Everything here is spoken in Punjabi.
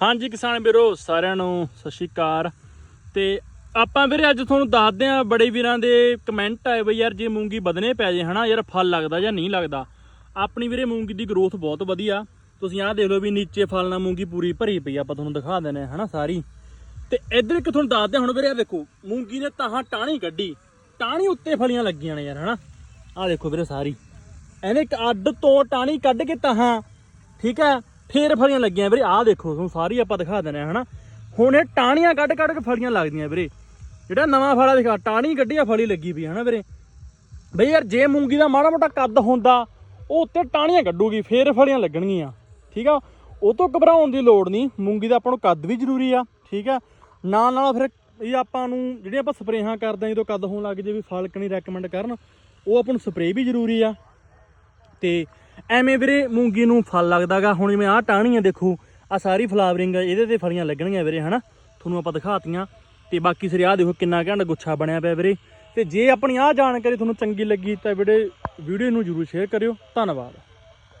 ਹਾਂਜੀ ਕਿਸਾਨ ਵੀਰੋ, ਸਾਰਿਆਂ ਨੂੰ ਸਤਿ ਸ਼੍ਰੀ ਅਕਾਲ। ਤੇ ਆਪਾਂ ਵੀਰੇ ਅੱਜ ਤੁਹਾਨੂੰ ਦੱਸਦੇ ਆਂ ਬੜੇ ਵੀਰਾਂ ਦੇ ਕਮੈਂਟ ਆਏ ਬਈ ਯਾਰ, ਜੇ ਮੂੰਗੀ ਵਧਨੇ ਪੈ ਜੇ ਹਨਾ, ਯਾਰ ਫਲ ਲੱਗਦਾ ਜਾਂ ਨਹੀਂ ਲੱਗਦਾ। ਆਪਣੀ ਵੀਰੇ ਮੂੰਗੀ ਦੀ ਗਰੋਥ ਬਹੁਤ ਵਧੀਆ। ਤੁਸੀਂ ਆਹ ਦੇਖ ਲਓ ਵੀ ਨੀਚੇ ਫਲ ਨਾਲ ਮੂੰਗੀ ਪੂਰੀ ਭਰੀ ਪਈ ਆਪਾਂ ਤੁਹਾਨੂੰ ਦਿਖਾ ਦਿੰਦੇ ਹਾਂ ਹਨਾ ਸਾਰੀ। ਤੇ ਇੱਧਰ ਇੱਕ ਤੁਹਾਨੂੰ ਦੱਸਦੇ ਹਾਂ ਹੁਣ ਵੀਰੇ ਆ ਦੇਖੋ, ਮੂੰਗੀ ਨੇ ਤਾਹਾਂ ਟਾਣੀ ਕੱਢੀ। ਟਾਣੀ ਉੱਤੇ ਫਲੀਆਂ ਲੱਗੀਆਂ ਨੇ ਯਾਰ ਹਨਾ। ਆਹ ਦੇਖੋ ਵੀਰੇ ਸਾਰੀ। ਇਹਨੇ ਇੱਕ ਅੱਡ ਤੋਂ ਟਾਣੀ ਕੱਢ ਕੇ ਤਾਹਾਂ ਠੀਕ ਹੈ ਫੇਰ ਫਲੀਆਂ ਲੱਗੀਆਂ ਵੀਰੇ, ਆਹ ਦੇਖੋ, ਤੁਹਾਨੂੰ ਸਾਰੀ ਆਪਾਂ ਦਿਖਾ ਦਿੰਦੇ ਹਾਂ, ਹਨਾ? ਹੁਣ ਇਹ ਟਾਣੀਆਂ ਕੱਢ ਕੱਢ ਕੇ ਫਲੀਆਂ ਲੱਗਦੀਆਂ ਵੀਰੇ। ਜਿਹੜਾ ਨਵਾਂ ਫਲਾ ਦਿਖਾ ਟਾਣੀ ਕੱਢੀ ਆ, ਫਲੀ ਲੱਗੀ ਪਈ ਹਨਾ ਵੀਰੇ? ਬਈ ਯਾਰ, ਜੇ ਮੂੰਗੀ ਦਾ ਮਾੜਾ ਮੋਟਾ ਕੱਦ ਹੁੰਦਾ, ਉਹ ਉੱਤੇ ਟਾਣੀਆਂ ਕੱਢੂਗੀ, ਫੇਰ ਫਲੀਆਂ ਲੱਗਣਗੀਆਂ, ਠੀਕ ਆ? ਉਹ ਤੋਂ ਘਬਰਾਉਣ ਦੀ ਲੋੜ ਨਹੀਂ, ਮੂੰਗੀ ਦਾ ਆਪਾਂ ਨੂੰ ਕੱਦ ਵੀ ਜ਼ਰੂਰੀ ਆ, ਠੀਕ ਆ? ਨਾਲ ਨਾਲ ਫਿਰ ਇਹ ਆਪਾਂ ਨੂੰ, ਜਿਹੜੀਆਂ ਆਪਾਂ ਸਪਰੇਹਾਂ ਕਰਦੇ ਆ, ਜਦੋਂ ਕੱਦ ਹੋਣ ਲੱਗ ਜੇ ਵੀ ਫਲਕ ਨਹੀਂ ਰეკਮੈਂਡ ਕਰਨ, ਉਹ ਆਪਾਂ ਨੂੰ ਸਪਰੇਅ ਵੀ ਜ਼ਰੂਰੀ ਆ। ਤੇ ਐਵੇਂ ਵੀਰੇ ਮੂੰਗੀ ਨੂੰ ਫਲ ਲੱਗਦਾਗਾ, ਹੁਣ ਜਿਵੇਂ ਆਹ ਟਾਹਣੀਆਂ ਦੇਖੋ ਆ ਸਾਰੀ ਫਲਾਵਰਿੰਗ ਇਹਦੇ ਤੇ ਫਲੀਆਂ ਲੱਗਣਗੀਆਂ ਵੀਰੇ, ਹਨਾ? ਤੁਹਾਨੂੰ ਆਪਾਂ ਦਿਖਾਤੀਆਂ। ਤੇ ਬਾਕੀ ਸਿਰੇ, ਆਹ ਦੇਖੋ ਕਿੰਨਾ ਘੰਟਾ ਗੁੱਛਾ ਬਣਿਆ ਪਿਆ ਵੀਰੇ। ਤੇ ਜੇ ਆਪਣੀ ਆਹ ਜਾਣਕਾਰੀ ਤੁਹਾਨੂੰ ਚੰਗੀ ਲੱਗੀ ਤਾਂ ਵੀਰੇ ਵੀਡੀਓ ਨੂੰ ਜਰੂਰ ਸ਼ੇਅਰ ਕਰਿਓ। ਧੰਨਵਾਦ।